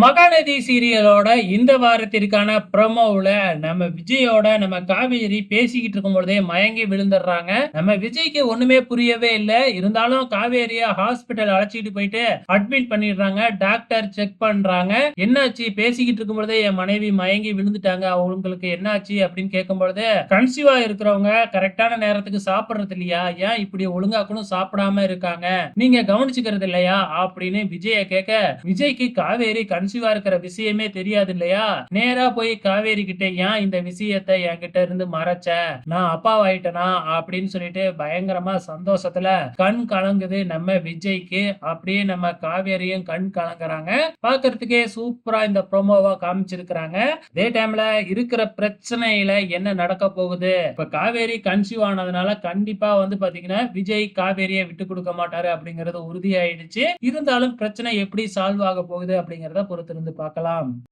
மகாநதி சீரியலோட இந்த வாரத்திற்கான ப்ரோமோவுல நம்ம விஜயோட நம்ம காவேரி பேசிக்கிட்டு இருக்கும் பொழுதே மயங்கி விழுந்துடுறாங்க. நம்ம விஜய்க்கு ஒண்ணுமே புரியவே இல்லை. இருந்தாலும் காவேரிய ஹாஸ்பிட்டல் அழைச்சிட்டு போயிட்டு அட்மிட் பண்ணிடுறாங்க. டாக்டர் செக் பண்றாங்க. என்னாச்சு? பேசிக்கிட்டு இருக்கும் பொழுதே என் மனைவி மயங்கி விழுந்துட்டாங்க. அவங்களுக்கு என்னாச்சு அப்படின்னு கேட்கும் பொழுது கன்சீவா இருக்கிறவங்க கரெக்டான நேரத்துக்கு சாப்பிடுறது இல்லையா? ஏன் இப்படி ஒழுங்காக்கணும்? சாப்பிடாம இருக்காங்க. நீங்க கவனிச்சுக்கிறது இல்லையா? அப்படின்னு விஜய கேட்க விஜய்க்கு காவேரி கன்சீவா இருக்கிற விஷயமே தெரியாது இல்லையா நேரா போய் காவேரி கிட்ட ஏன் இந்த விஷயத்த என்கிட்ட இருந்து மறைச்ச? நான் அப்பாவாயிட்டனா? அப்படின்னு சொல்லிட்டு பயங்கரமா சந்தோஷத்துல கண் கலங்குது நம்ம விஜய்க்கு. அப்படியே நம்ம காவேரியும் கண் கலங்குறாங்க. பாக்குறதுக்கே சூப்பரா இந்த ப்ரோமோவா காமிச்சிருக்கிறாங்க. அதே டைம்ல இருக்கிற பிரச்சனையில என்ன நடக்க போகுது? இப்ப காவேரி கன்சீவ் ஆனதுனால கண்டிப்பா வந்து பாத்தீங்கன்னா விஜய் காவேரியை விட்டு கொடுக்க மாட்டாரு அப்படிங்கறது உறுதியாயிடுச்சு. இருந்தாலும் பிரச்சனை எப்படி சால்வ் ஆக போகுது அப்படிங்கறத பொறுத்திருந்து பார்க்கலாம்.